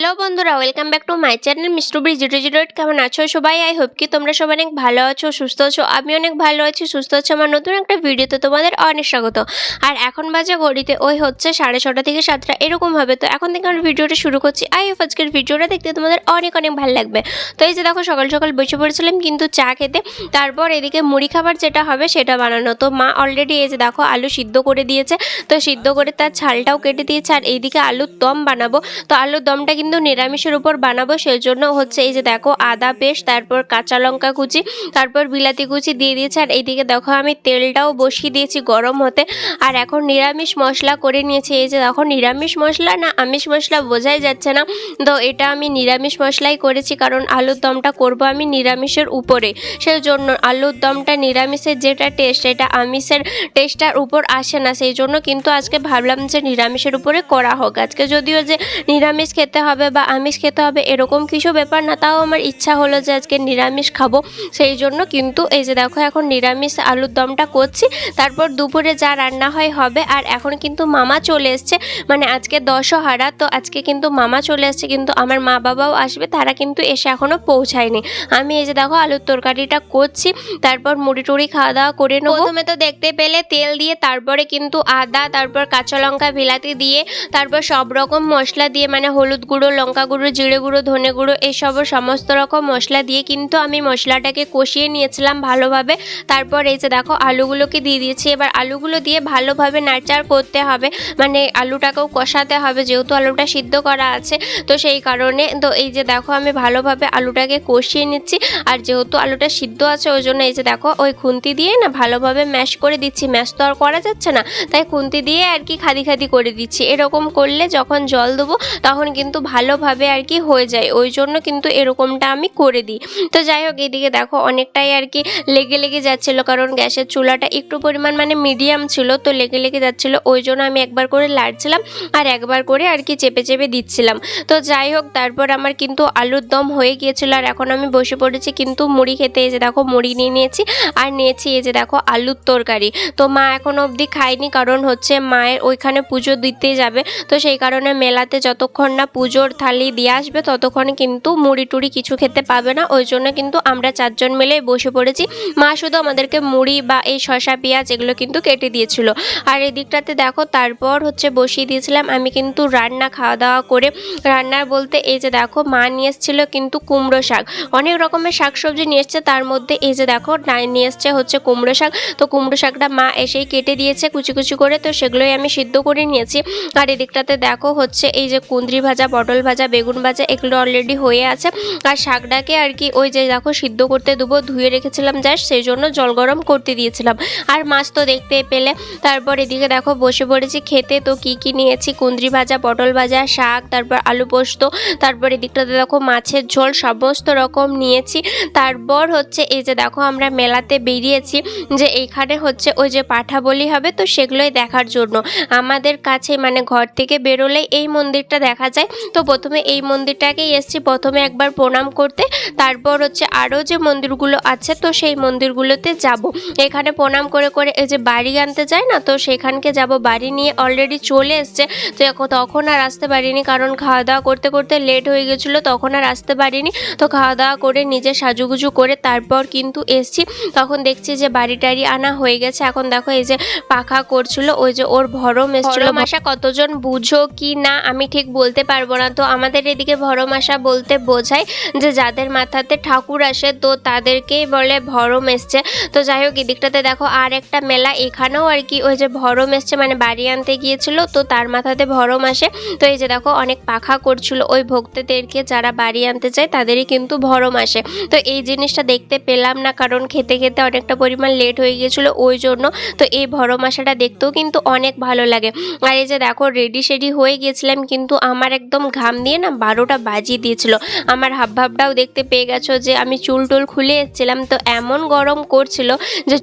Hello বন্ধুরা welcome back to my channel মিস্টু ব্রি zero zero eight কেমন আছো সবাই? আই হোপ কি তোমরা সবাই অনেক ভালো আছো, সুস্থ আছো। আমি অনেক ভালো আছি, সুস্থ আছো। আমার নতুন একটা ভিডিওতে তোমাদের অনেক স্বাগত। আর এখন বাজে ঘড়িতে, ওই হচ্ছে সাড়ে ছটা থেকে সাতটা, এরকম হবে। তো এখন থেকে আমি ভিডিওটা শুরু করছি। আই হোপ আজকের ভিডিওটা দেখতে তোমাদের অনেক অনেক ভালো লাগবে। তো এই যে দেখো, সকাল সকাল বসে পড়েছিলাম কিন্তু চা খেতে। তারপর এদিকে মুড়ি খাবার যেটা হবে সেটা বানানো। তো মা অলরেডি এই যে দেখো, আলু সিদ্ধ করে দিয়েছে। তো সিদ্ধ করে তার ছালটাও কেটে দিয়েছে। আর এইদিকে আলুর দম বানাবো। তো আলুর দমটা কিন্তু নিরামিষের উপর বানাবো সেই জন্য হচ্ছে এই যে দেখো আদা পেস্ট, তারপর কাঁচা লঙ্কা কুচি, তারপর বিলাতি কুচি দিয়ে দিয়েছে। আর এইদিকে দেখো আমি তেলটাও বসিয়ে দিয়েছি গরম হতে। আর এখন নিরামিষ মশলা করে নিয়েছি। এই যে দেখো নিরামিষ মশলা না আমিষ মশলা বোঝাই যাচ্ছে না। তো এটা আমি নিরামিষ মশলাই করেছি কারণ আলুর দমটা করব আমি নিরামিষের উপরে। সেই জন্য আলুর দমটা নিরামিষের যেটা টেস্ট এটা আমিষের টেস্টটার উপর আসে না। সেই জন্য কিন্তু আজকে ভাবলাম যে নিরামিষের উপরে করা হোক। আজকে যদিও যে নিরামিষ খেতে হবে বা আমিষ খেতে হবে এরকম কিছু ব্যাপার না, তাও আমার ইচ্ছা হলো যে আজকে নিরামিষ খাব। সেই জন্য কিন্তু এই যে দেখো এখন নিরামিষ আলুর দমটা করছি, তারপর দুপুরে যা রান্না হয় হবে। আর এখন কিন্তু মামা চলে এসছে মানে আজকে দশহারা, তো আজকে কিন্তু মামা চলে এসছে, কিন্তু আমার মা বাবাও আসবে, তারা কিন্তু এসে এখনও পৌঁছায়নি। আমি এই যে দেখো আলুর তরকারিটা করছি, তারপর মুড়ি টুড়ি খাওয়া দাওয়া করে নেব। প্রথমে তো দেখতে পেলে তেল দিয়ে, তারপরে কিন্তু আদা, তারপর কাঁচা লঙ্কা, বিলাতি দিয়ে, তারপর সব রকম মশলা দিয়ে মানে হলুদ গুঁড়ো লঙ্কা গুঁড়ো, জিরে গুঁড়ো, ধনে গুঁড়ো, এসব সমস্ত রকম মশলা দিয়ে কিন্তু আমি মশলাটাকে কষিয়ে নিয়েছিলাম ভালোভাবে। তারপর এই যে দেখো, আলুগুলোকে দিয়ে দিয়েছি। এবার আলুগুলো দিয়ে ভালোভাবে নাড়চাড় করতে হবে। মানে আলুটাকেও কষাতে হবে, যেহেতু আলুটা সিদ্ধ করা আছে, তো সেই কারণে তো এই যে দেখো, আমি ভালোভাবে আলুটাকে কষিয়ে নিচ্ছি। আর যেহেতু আলুটা সিদ্ধ আছে, ওই জন্য এই যে দেখো, ওই খুন্তি দিয়ে না ভালোভাবে ম্যাশ করে দিচ্ছি। ম্যাশ তো আর করা যাচ্ছে না, তাই খুন্তি দিয়ে আর কি খাদি খাদি করে দিচ্ছি। এরকম করলে যখন জল দেবো, তখন কিন্তু ভালোভাবে আর কি হয়ে যায়। ওই জন্য কিন্তু এরকমটা আমি করে দিই। তো যাই হোক, এদিকে দেখো অনেকটাই আর কি লেগে লেগে যাচ্ছিল। কারণ গ্যাসের চুলাটা একটু পরিমাণ মানে মিডিয়াম ছিল, তো লেগে লেগে যাচ্ছিল। ওই জন্য আমি একবার করে লাড়ছিলাম আর একবার করে আর কি চেপে চেপে দিচ্ছিলাম। তো যাই হোক, তারপর আমার কিন্তু আলুর দম হয়ে গিয়েছিল। আর এখন আমি বসে পড়েছি কিন্তু মুড়ি খেতে। যে দেখো, মুড়ি নিয়ে নিয়েছি আর নিয়েছি এই যে দেখো আলুর তরকারি। তো মা এখন অবধি খায়নি, কারণ হচ্ছে মায়ের ওইখানে পুজো দিতে যাবে। তো সেই কারণে মেলাতে যতক্ষণ না পুজোর থালি দিয়ে আসবে, ততক্ষণ কিন্তু মুড়ি টুড়ি কিছু খেতে পাবে না। ওই জন্য কিন্তু আমরা চারজন মিলে বসে পড়েছি। মা শুধু আমাদেরকে মুড়ি বা এই শসা, পেঁয়াজ এগুলো কিন্তু কেটে দিয়েছিল। আর এদিকটাতে দেখো, তারপর হচ্ছে বসিয়ে দিয়েছিলাম আমি কিন্তু রান্না খাওয়া দাওয়া করে রান্নার বলতে এই যে দেখো, মা নিয়ে এসেছিল কিন্তু কুমড়ো শাক। অনেক রকমের শাক সবজি নিয়ে এসছে, তার মধ্যে এই যে দেখো নিয়ে এসছে হচ্ছে কুমড়ো শাক। তো কুমড়ো শাকটা মা এসেই কেটে দিয়েছে কুচি কুচি করে, তো সেগুলোই আমি সিদ্ধ করে নিয়েছি। আর এদিকটাতে দেখো হচ্ছে এই যে কুঁদরি ভাজা, পটল ভাজা, বেগুন ভাজা এগুলো অলরেডি হয়ে আছে। আর শাকটাকে আর কি ওই যে দেখো সিদ্ধ করতে দেবো, ধুয়ে রেখেছিলাম জাস্ট সেই জন্য জল গরম করতে দিয়েছিলাম। আর মাছ তো দেখতে পেলে। তারপর এদিকে দেখো বসে পড়েছি খেতে। তো কি কি নিয়েছি? কুঁদরি ভাজা, পটল ভাজা, শাক, তারপর আলু পোস্ত, তারপর এদিকটাতে দেখো মাছের ঝোল, সমস্ত রকম নিয়েছি। তারপর হচ্ছে এই যে দেখো আমরা মেলাতে বেরিয়েছি যে এইখানে হচ্ছে ওই যে পাঠা বলি হবে তো সেগুলোই দেখার জন্য। আমাদের কাছে মানে ঘর থেকে বেরোলেই এই মন্দিরটা দেখা যায়। তো প্রথমে এই মন্দিরটাকেই এসছি প্রথমে একবার প্রণাম করতে। তারপর হচ্ছে আরও যে মন্দিরগুলো আছে তো সেই মন্দিরগুলোতে যাব। এখানে প্রণাম করে করে এই যে বাড়ি আনতে যায় না তো সেখানকে যাব। বাড়ি নিয়ে অলরেডি চলে এসছে। তো এখন- তখন আর আসতে পারিনি কারণ খাওয়া দাওয়া করতে করতে লেট হয়ে গেছিল তখন আর আসতে পারিনি। তো খাওয়া দাওয়া করে নিজে সাজুগুজু করে তারপর কিন্তু এসছি। তখন দেখছি যে বাড়ি টাড়ি আনা হয়ে গেছে। এখন দেখো এই যে পাখা করছিল ওই যে ওর ভরম এসেছিল। মাসা কতজন বুঝো কি না আমি ঠিক বলতে পারব না। তো আমাদের এদিকে ভরমাসা বলতে বোঝায় যে যাদের মাথাতে ঠাকুর আসে, তো তাদেরকেই বলে ভরম এসছে। তো যাই হোক, এদিকটাতে দেখো আর একটা মেলা এখানেও আর কি ওই যে ভরম এসছে মানে বাড়ি আনতে গিয়েছিল, তো তার মাথাতে ভরম আসে। তো এই যে দেখো, অনেক পাখা করছিল ওই ভক্তদেরকে যারা বাড়ি আনতে চায়, তাদেরই কিন্তু ভরম আসে। তো এই জিনিসটা দেখতে পেলাম না, কারণ খেতে খেতে অনেকটা পরিমাণ লেট হয়ে গিয়েছিল ওই জন্য। তো এই ভরম আসাটা দেখতেও কিন্তু অনেক ভালো লাগে। আর এই যে দেখো রেডি সেডি হয়ে গিয়েছিলাম, কিন্তু আমার একদম ঘাম দিয়ে না বারোটা বাজিয়ে দিয়েছিল। আমার হাবভাবটাও দেখতে পেয়ে গেছো যে আমি চুল টুল খুলে এসেছিলাম, তো এমন গরম করছিল যে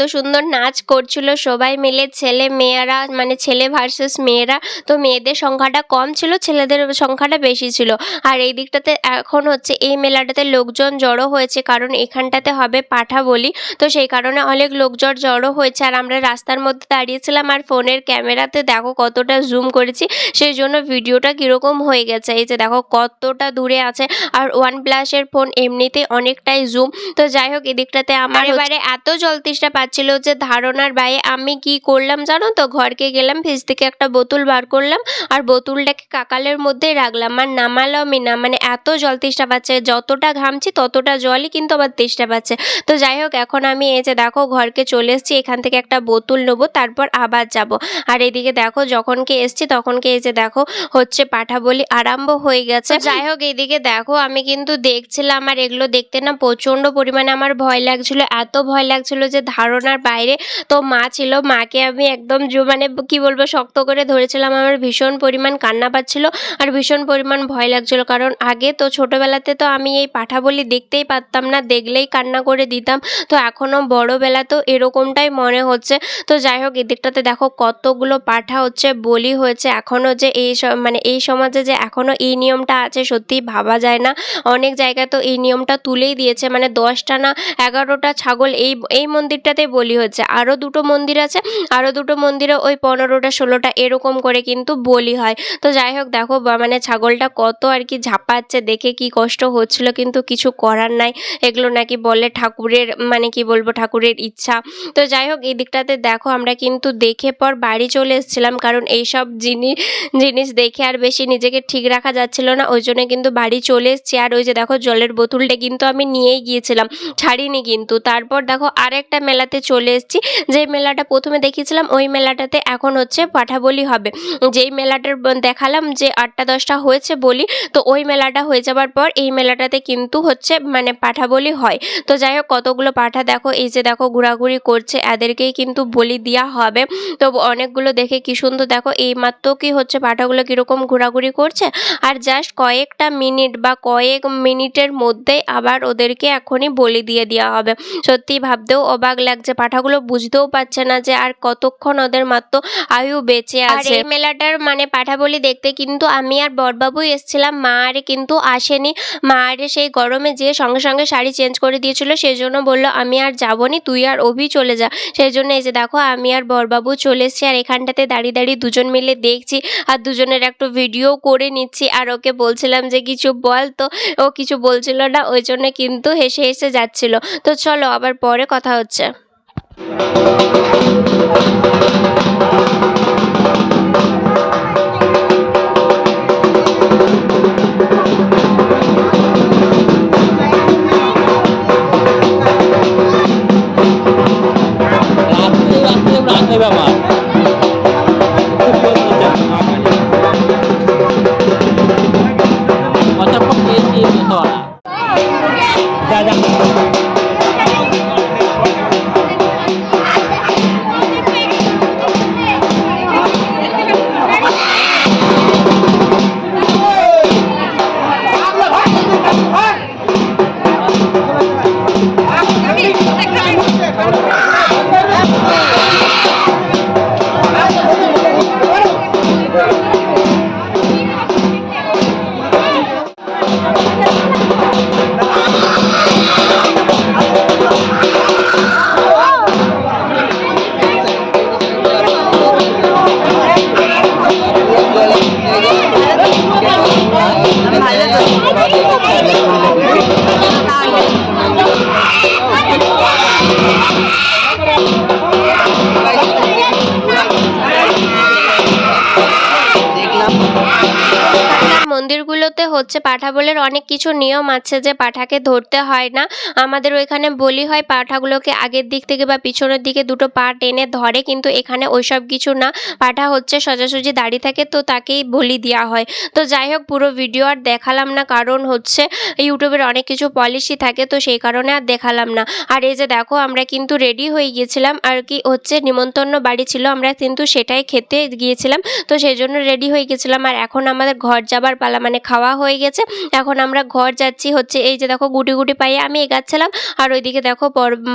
কত সুন্দর নাচ করছিল সবাই মিলে ছেলে মেয়েরা মানে ছেলে ভার্সেস মেয়েরা। তো মেয়েদের সংখ্যাটা কম ছিল ছেলেদের সংখ্যাটা বেশি ছিল। আর এই দিকটাতে এখন হচ্ছে এই মেলাটাতে লোকজন জড়ো হয়েছে কারণ এখানটাতে হবে পাঠা বলি। তো সেই কারণে অনেক লোকজন জড়ো হয়েছে আর আমরা রাস্তার মধ্যে দাঁড়িয়েছিলাম আর ফোনের ক্যামেরাতে দেখো কতটা জুম করেছি। সেই জন্য ভিডিওটা কীরকম হয়ে গেছে এই যে দেখো কতটা দূরে আছে। আর ওয়ান প্লাসের ফোন এমনিতেই অনেকটাই জুম তো যাই হোক এদিকটাতে আমার এবারে এত জল তেষ্টা পাচ্ছিল যে ধারণার বাইরে আমি কি করলাম জানো তো? ঘরকে গেলাম, ফ্রিজ থেকে একটা বোতল বার করলাম আর বোতলটাকে কাকালের মধ্যে রাখলাম। আর নামালামই না মানে এত জল তেষ্টা পাচ্ছে, যতটা ঘামছি ততটা জলই কিন্তু আবার তেষ্টা পাচ্ছে। তো যাই হোক, এখন আমি এই যে দেখো ঘরকে চলে এসেছি, এখান থেকে একটা বোতল নেব, তারপর আবার যাব। আর এদিকে দেখো যখনকে এসছি তখনকে এই যে দেখো, হচ্ছে পাঠা বলি আরম্ভ হয়ে গেছে। যাই হোক, এদিকে দেখো, আমি কিন্তু দেখছিলাম, আর এগুলো দেখতে না প্রচণ্ড পরিমাণে আমার ভয় লাগছিল, এত ভয় লাগছিল যে ধারণার বাইরে। তো মা ছিল, মাকে আমি একদম মানে কি বলব, শক্ত করে ধরেছিলাম। আমার ভীষণ পরিমাণ কান্না পাচ্ছিল আর ভীষণ পরিমাণ ভয় লাগছিল। কারণ আগে তো ছোটোবেলাতে তো আমি এই পাঠা বলি দেখতেই পারতাম না, দেখলেই কান্না করে দিতাম। তো এখনও বড়োবেলা তো এরকমটাই মনে হচ্ছে। তো যাই হোক, এদিকটাতে দেখো কতগুলো পাঠা হচ্ছে, বলি হয়েছে। এখনও যে এই মানে এই সমাজে যে এখনও এই নিয়মটা আছে, সত্যিই ভাবা যায় না। অনেক জায়গায় তো এই নিয়মটা তুলেই দিয়েছে। মানে দশটা না এগারোটা ছাগল এই এই মন্দিরটাতে বলি হচ্ছে আরও দুটো মন্দির আছে আরও দুটো মন্দিরে ওই পনেরোটা, ষোলোটা এরকম করে কিন্তু বলি হয়। তো যাই হোক, দেখো মানে ছাগলটা কত আর কি ঝাপাচ্ছে, দেখে কি কষ্ট হচ্ছিল, কিন্তু কিছু করার নাই। এগুলো নাকি বলে ঠাকুরের মানে কি বলব, ঠাকুরের ইচ্ছা। তো যাই হোক, এই দিকটাতে দেখো, আমরা কিন্তু দেখে পর বাড়ি চলে এসেছিলাম, কারণ এইসব জিনিস জিনিস দেখে আর বেশি নিজেকে ঠিক রাখা যাচ্ছিল না, ওই জন্য কিন্তু বাড়ি চলে এসেছি। আর ওই যে দেখো, জলের বোতলটা কিন্তু আমি নিয়েই গিয়েছিলাম, ছাড়িনি কিন্তু। তারপর দেখো, আরেকটা মেলাতে চলে এসেছি। যে মেলাটা প্রথমে দেখিয়েছিলাম, ওই মেলাটাতে এখন হচ্ছে পাঠাবলি হবে। যেই মেলাটার দেখালাম যে আটটা দশটা হয়েছে বলি, তো ওই মেলাটা হয়ে যাবার পর এই মেলাটাতে কিন্তু হচ্ছে মানে পাঠা বলি হয়। তো যাই হোক, কতগুলো পাঠা দেখো, এই যে দেখো ঘোরাঘুরি করছে, এদেরকেই কিন্তু বলি দেওয়া হবে। তো অনেকগুলো দেখে কি সুন্দর, দেখো এই মাত্র কি হচ্ছে পাঠাগুলো কীরকম ঘোরাঘুরি করছে। আর জাস্ট কয়েকটা মিনিট বা কয়েক মিনিটের মধ্যে আবার ওদেরকে এখনই বলি দিয়ে দেওয়া হবে। সত্যি ভাবতেও অবাক লাগছে পাঠাগুলো বুঝতেও পারছে না যে আর কতক্ষণ ওদের মাত্র আয়ু বেঁচে আছে। এই মেলাটার মানে পাঠা বলি দেখতে কিন্তু আমি আর বরবাবুই এসেছিলাম। মা আর কিন্তু আসেনি। মা আর সেই গরমে যেয়ে সঙ্গে সঙ্গে শাড়ি চেঞ্জ করে দিয়েছিল। সেই জন্য বলল আমি আর যাব নি তুই আর অভি চলে যা। সেই জন্য এই যে দেখো আমি আর বরবাবু চলে এসেছি। আর এখানটাতে দাঁড়িয়ে দাঁড়িয়ে দুজন মিলে দেখছি। আর দুজনের একটু ভিডিও করে নিচ্ছি। আর ওকে বলছিলাম যে কিছু বল তো। ও কিছু বলছিল না ওই জন্য কিন্তু হেসে হেসে যাচ্ছিল। তো চলো আবার পরে কথা হচ্ছে। রাত্রে রাত্রে রাত্রে হচ্ছে পাঠা বলের অনেক কিছু নিয়ম আছে যে পাঠাকে ধরতে হয় না। আমাদের ওইখানে বলি হয় পাঠাগুলোকে আগের দিক থেকে বা পিছনের দিকে দুটো পা টেনে ধরে কিন্তু এখানে ওইসব কিছু না। পাঠা হচ্ছে সোজাসুজি দাঁড়িয়ে থাকে তো তাকেই বলি দেওয়া হয়। তো যাই হোক, পুরো ভিডিও আর দেখালাম না কারণ হচ্ছে ইউটিউবের অনেক কিছু পলিসি থাকে তো সেই কারণে আর দেখালাম না। আর এই যে দেখো, আমরা কিন্তু রেডি হয়ে গিয়েছিলাম। আর কি হচ্ছে, নিমন্ত্রণ বাড়ি ছিল, আমরা কিন্তু সেটাই খেতে গিয়েছিলাম। তো সেই জন্য রেডি হয়ে গেছিলাম আর এখন আমাদের ঘর যাবার পালা মানে খাওয়া হয়ে গেছে। এখন আমরা ঘর যাচ্ছি হচ্ছে এই যে দেখো গুটি গুটি পাইয়ে আমি এগাচ্ছিলাম। আর ওইদিকে দেখো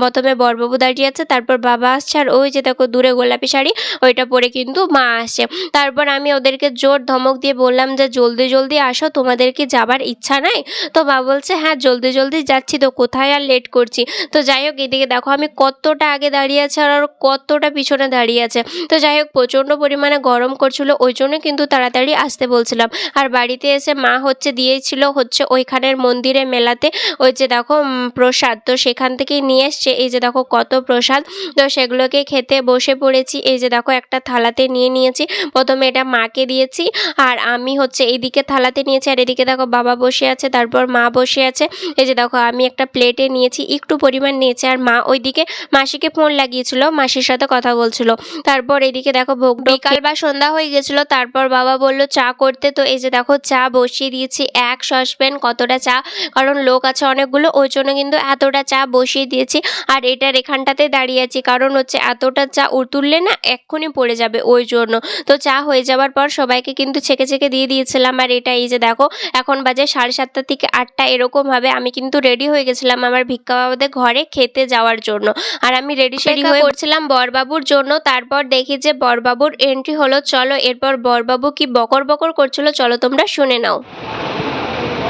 প্রথমে বরবাবু দাঁড়িয়ে আছে, তারপর বাবা আসছে। আর ওই যে দেখো দূরে গোলাপি শাড়ি, ওইটা পরে কিন্তু মা আসছে। তারপর আমি ওদেরকে জোর ধমক দিয়ে বললাম যে, জলদি জলদি আসো, তোমাদের কি যাবার ইচ্ছা নাই? তো মা বলছে হ্যাঁ জলদি জলদি যাচ্ছি তো, কোথায় আর লেট করছি? তো যাই হোক, এদিকে দেখো আমি কতটা আগে দাঁড়িয়ে আছে আর কতটা পিছনে দাঁড়িয়ে আছে। তো যাই হোক, প্রচণ্ড পরিমাণে গরম করছিল, ওই জন্য কিন্তু তাড়াতাড়ি আসতে বলছিলাম। আর বাড়িতে এসে মা হচ্ছে দিয়েছিল হচ্ছে ওইখানের মন্দিরে মেলাতে। ওই যে দেখো প্রসাদ। তো সেখান থেকেই নিয়ে এসছে। এই যে দেখো কত প্রসাদ। তো সেগুলোকে খেতে বসে পড়েছি। এই যে দেখো একটা থালাতে নিয়ে নিয়েছি। প্রথমে এটা মাকে দিয়েছি। আর আমি হচ্ছে এইদিকে থালাতে নিয়েছি। আর এদিকে দেখো বাবা বসে আছে, তারপর মা বসে আছে। এই যে দেখো আমি একটা প্লেটে নিয়েছি, একটু পরিমাণ নিয়েছি। আর মা ওইদিকে মাসিকে ফোন লাগিয়েছিল, মাসির সাথে কথা বলছিল। তারপর এদিকে দেখো ভোগ বিকাল বা সন্ধ্যা হয়ে গেছিল। তারপর বাবা বলল, চা করতে। তো এই যে দেখো চা বসিয়ে দিয়েছি। এক সসপ্যান কতটা চা? কারণ লোক আছে অনেকগুলো ওই জন্য কিন্তু এতটা চা বসিয়ে দিয়েছি। আর এটার এখানটাতে দাঁড়িয়ে আছি কারণ হচ্ছে এতটা চা তুললে না এক্ষুনি পড়ে যাবে ওই জন্য। তো চা হয়ে যাওয়ার পর সবাইকে কিন্তু ছেঁকে ছেঁকে দিয়ে দিয়েছিলাম। আর এটা এই যে দেখো এখন বাজে সাড়ে সাতটা থেকে আটটা এরকম হবে। আমি কিন্তু রেডি হয়ে গেছিলাম আমার ভিক্ষা বাবাদের ঘরে খেতে যাওয়ার জন্য। আর আমি রেডি সেডি হয়ে করছিলাম বরবাবুর জন্য। তারপর দেখি যে বরবাবুর এন্ট্রি হলো চলো এরপর বরবাবু কি বকর বকর করছিল চলো তোমরা শুনে নাও।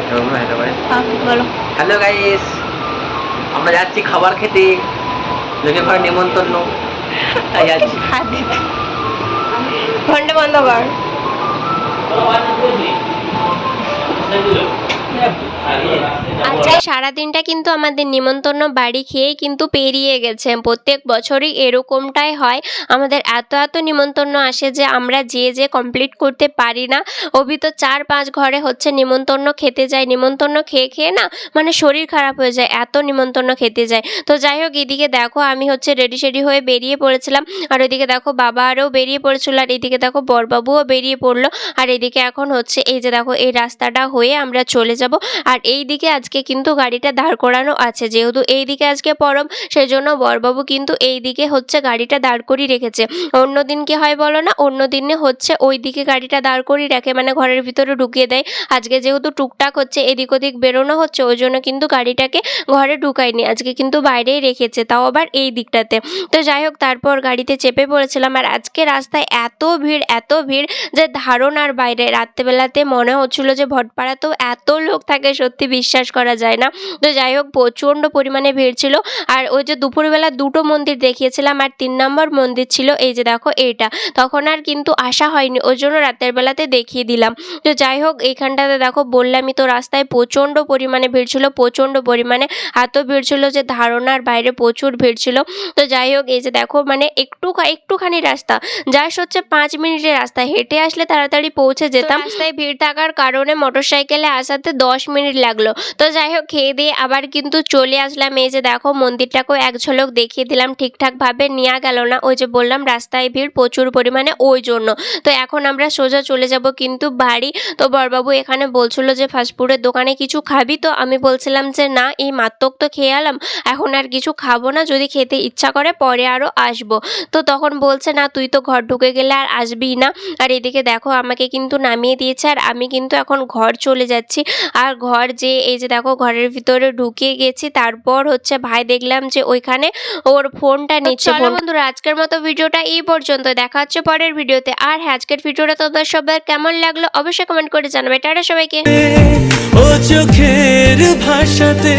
হ্যালো বলো। গাইস আমরা যাচ্ছি খাবার খেতে। লোকে ঘরে নেমন্তন্ন তাই যাচ্ছি ফোনটা বন্ধ কর আজকে সারাদিনটা কিন্তু আমাদের নিমন্ত্রণ বাড়ি খেয়েই কিন্তু পেরিয়ে গেছে। প্রত্যেক বছরই এরকমটাই হয়। আমাদের এত এত নিমন্ত্রণ আসে যে আমরা যে যে কমপ্লিট করতে পারি না, অভি তো চার পাঁচ ঘরে হচ্ছে নিমন্ত্রণ খেতে যায়। নিমন্ত্রণ খেয়ে খেয়ে না মানে শরীর খারাপ হয়ে যায়, এত নিমন্ত্রণ খেতে যায়। তো যাই হোক, এদিকে দেখো আমি হচ্ছে রেডি সেডি হয়ে বেরিয়ে পড়েছিলাম। আর ওইদিকে দেখো বাবা আরও বেরিয়ে পড়েছিল, আর এদিকে দেখো বরবাবুও বেরিয়ে পড়ল। আর এদিকে এখন হচ্ছে এই যে দেখো এই রাস্তাটা হয়ে আমরা চলে যাব। আর এই দিকে আজকে কিন্তু গাড়িটা দাঁড় করানো আছে। যেহেতু এই দিকে আজকে পরব সেই জন্য বরবাবু কিন্তু এই দিকে হচ্ছে গাড়িটা দাঁড় করিয়ে রেখেছে। অন্য দিন কি হয় বলো না? অন্য দিনে হচ্ছে ওই দিকে গাড়িটা দাঁড় করিয়ে রাখে মানে ঘরের ভিতরে ঢুকিয়ে দেয়। আজকে যেহেতু টুকটাক হচ্ছে, এদিক ওদিক বেরোনো হচ্ছে, ওই জন্য কিন্তু গাড়িটাকে ঘরে ঢুকায়নি, আজকে কিন্তু বাইরেই রেখেছে, তাও আবার এই দিকটাতে। তো যাই হোক, তারপর গাড়িতে চেপে পড়েছিলাম, আর আজকে রাস্তায় এত ভিড় এত ভিড় যে ধারণার বাইরে। রাত্রেবেলাতে মনে হচ্ছিল যে ভটপাড়াতেও এত লোক থাকে, সত্যি বিশ্বাস করা যায় না। তো যাই হোক প্রচণ্ড পরিমাণে ভিড় ছিল। আর ওই যে দুপুরবেলা দুটো মন্দির দেখিয়েছিলাম আর তিন নম্বর মন্দির ছিল এই যে দেখো এইটা। তখন আর কিন্তু আসা হয়নি ওই জন্য রাতের বেলাতে দেখিয়ে দিলাম। তো যাই হোক এইখানটাতে দেখো বললামই তো রাস্তায় প্রচণ্ড পরিমাণে ভিড় ছিল প্রচণ্ড পরিমাণে এত ভিড় ছিল যে ধারণার বাইরে প্রচুর ভিড় ছিল। তো যাই হোক এই যে দেখো মানে একটু একটুখানি রাস্তা। জাস্ট হচ্ছে পাঁচ মিনিটের রাস্তা। হেঁটে আসলে তাড়াতাড়ি পৌঁছে যেতাম। রাস্তায় ভিড় থাকার কারণে মোটর সাইকেলে আসাতে দশ মিনিট লাগল। তো যাই হোক, খেয়ে দিয়ে আবার কিন্তু চলে আসলাম। এই যে দেখো, মন্দিরটাকেও এক ঝলক দেখিয়ে দিলাম ঠিকঠাকভাবে নেওয়া গেল না। ওই যে বললাম, রাস্তায় ভিড়, প্রচুর পরিমাণে ওই জন্য। তো এখন আমরা সোজা চলে যাব কিন্তু বাড়ি। তো বরবাবু এখানে বলছিল যে ফাস্টফুডের দোকানে কিছু খাবি? তো আমি বলছিলাম যে না, এই মাত্রক তো খেয়ে এলাম। এখন আর কিছু খাব না, যদি খেতে ইচ্ছা করে পরে আরও আসব। তো তখন বলছে, না, তুই তো ঘর ঢুকে গেলে আর আসবি না। আর এদিকে দেখো, আমাকে কিন্তু নামিয়ে দিয়েছে। আর আমি কিন্তু এখন ঘর চলে যাচ্ছি। আর ঘর যে, এই যে দেখো ঘরের ভিতরে ঢুকে গেছি। তারপর হচ্ছে ভাই দেখলাম যে ওইখানে ওর ফোনটা নিচ্ছে। চলো বন্ধুরা আজকের মতো ভিডিওটা এই পর্যন্ত। দেখা হচ্ছে পরের ভিডিওতে। আর হ্যাঁ আজকের ভিডিওটা তোমাদের সবার কেমন লাগল অবশ্যই কমেন্ট করে জানাবে। টাটা সবাইকে। ও চোখের ভাষাতে।